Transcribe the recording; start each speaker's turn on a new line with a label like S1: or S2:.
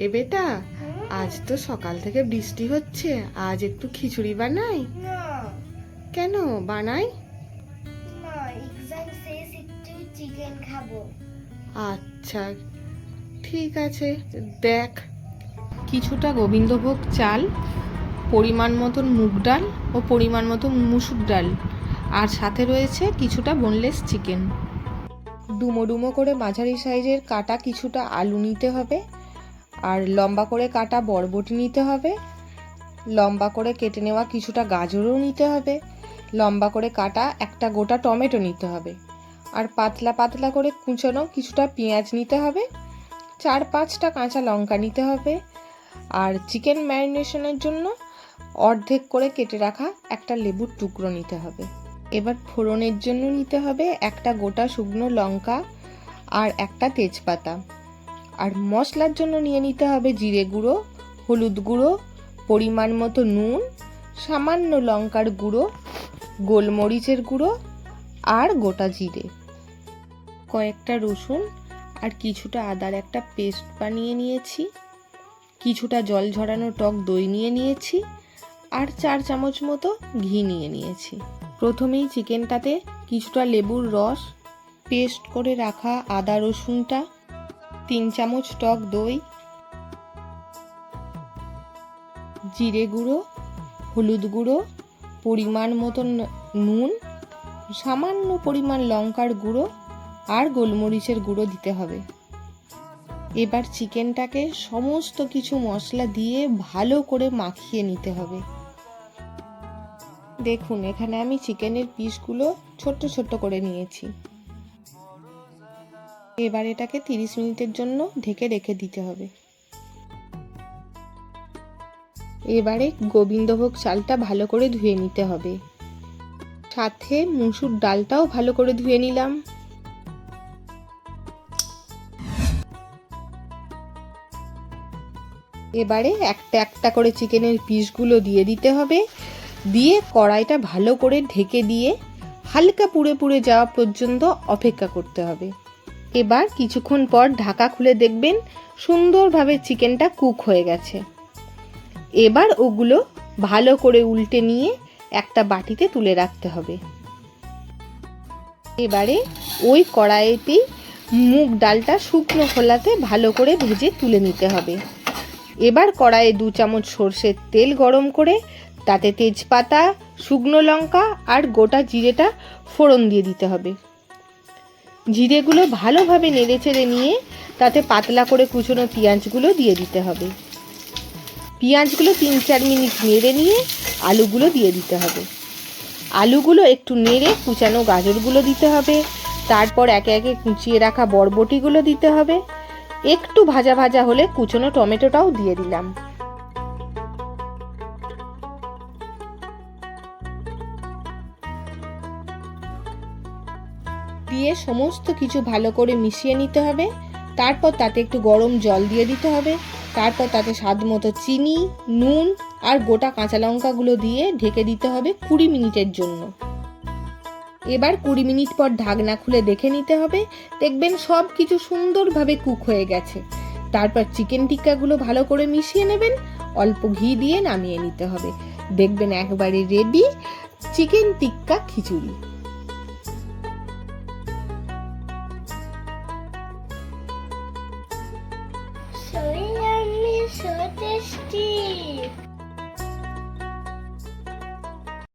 S1: এ বেটা আজ তো সকাল থেকে বৃষ্টি হচ্ছে আজ একটু খিচুড়ি বানাই? কেন বানাই? আচ্ছা ঠিক আছে দেখ। কিছুটা গোবিন্দভোগ চাল পরিমাণ মতন মুগ ডাল ও পরিমাণ মতন মুসুর ডাল আর সাথে রয়েছে কিছুটা বোনলেস চিকেন ডুমো ডুমো করে মাঝারি সাইজের কাটা কিছুটা আলু নিতে হবে আর লম্বা করে কাটা বরবটি নিতে হবে। লম্বা করে কেটে নেওয়া কিছুটা গাজরও নিতে হবে। লম্বা করে কাটা একটা গোটা টমেটো নিতে হবে। আর পাতলা পাতলা করে কুচানো কিছুটা পেঁয়াজ নিতে হবে। চার পাঁচটা কাঁচা লঙ্কা নিতে হবে। আর চিকেন ম্যারিনেশনের জন্য অর্ধেক করে কেটে রাখা একটা লেবুর টুকরো নিতে হবে। এবার ফোড়নের জন্য নিতে হবে একটা গোটা শুকনো লঙ্কা আর একটা তেজপাতা। আর মশলার জন্য নিয়ে নিতে হবে জিরে গুঁড়ো, হলুদ গুঁড়ো, পরিমাণ মতো নুন, সামান্য লঙ্কার গুঁড়ো, গোলমরিচের গুঁড়ো আর গোটা জিরে। কয়েকটা রসুন আর কিছুটা আদার একটা পেস্ট বানিয়ে নিয়েছি, কিছুটা জল ঝরানো টক দই নিয়ে নিয়েছি আর চার চামচ মতো ঘি নিয়ে নিয়েছি। প্রথমেই চিকেনটাতে কিছুটা লেবুর রস, পেস্ট করে রাখা আদা রসুনটা তিন চামচ টক দই, জিরে গুঁড়ো, হলুদ গুঁড়ো, পরিমাণ মতন নুন, সামান্য পরিমাণ লঙ্কার গুঁড়ো আর গোলমরিচের গুঁড়ো দিতে হবে। এবার চিকেনটাকে সমস্ত কিছু মশলা দিয়ে ভালো করে মাখিয়ে নিতে হবে। দেখুন, এখানে আমি চিকেনের পিসগুলো ছোট্ট ছোট্ট করে নিয়েছি। এবার এটাকে তিরিশ মিনিটের জন্য ঢেকে রেখে দিতে হবে। এবারে গোবিন্দভোগ চালটা ভালো করে ধুয়ে নিতে হবে। সাথে মুসুর ডালটাও ভালো করে ধুয়ে নিলাম। এবারে একটা একটা করে চিকেনের পিসগুলো দিয়ে দিতে হবে। দিয়ে কড়াইটা ভালো করে ঢেকে দিয়ে হালকা পুড়ে পুড়ে যাওয়া পর্যন্ত অপেক্ষা করতে হবে। এবার কিছুক্ষণ পর ঢাকা খুলে দেখবেন সুন্দরভাবে চিকেনটা কুক হয়ে গেছে। এবার ওগুলো ভালো করে উল্টে নিয়ে একটা বাটিতে তুলে রাখতে হবে। এবারে ওই কড়াইতেই মুগ ডালটা শুকনো খোলাতে ভালো করে ভেজে তুলে নিতে হবে। এবার কড়াইয়ে দু চামচ সর্ষের তেল গরম করে তাতে তেজপাতা, শুকনো লঙ্কা আর গোটা জিরেটা ফোড়ন দিয়ে দিতে হবে। জিরেগুলো ভালোভাবে নেড়ে চেড়ে নিয়ে তাতে পাতলা করে কুচনো পেঁয়াজগুলো দিয়ে দিতে হবে। পেঁয়াজগুলো তিন চার মিনিট নেড়ে নিয়ে আলুগুলো দিয়ে দিতে হবে। আলুগুলো একটু নেড়ে কুচানো গাজরগুলো দিতে হবে। তারপর একে একে কুচিয়ে রাখা বরবটিগুলো দিতে হবে। একটু ভাজা ভাজা হলে কুচনো টমেটোটাও দিয়ে দিলাম। দিয়ে সমস্ত কিছু ভালো করে মিশিয়ে নিতে হবে। তারপর তাতে একটু গরম জল দিয়ে দিতে হবে। তারপর তাতে স্বাদ মতো চিনি, নুন আর গোটা কাঁচা লঙ্কাগুলো দিয়ে ঢেকে দিতে হবে কুড়ি মিনিটের জন্য। এবার কুড়ি মিনিট পর ঢাকনা খুলে দেখে নিতে হবে। দেখবেন সব কিছু সুন্দরভাবে কুক হয়ে গেছে। তারপর চিকেন টিক্কাগুলো ভালো করে মিশিয়ে নেবেন। অল্প ঘি দিয়ে নামিয়ে নিতে হবে। দেখবেন একবারে রেডি চিকেন টিক্কা খিচুড়ি। Soy a mi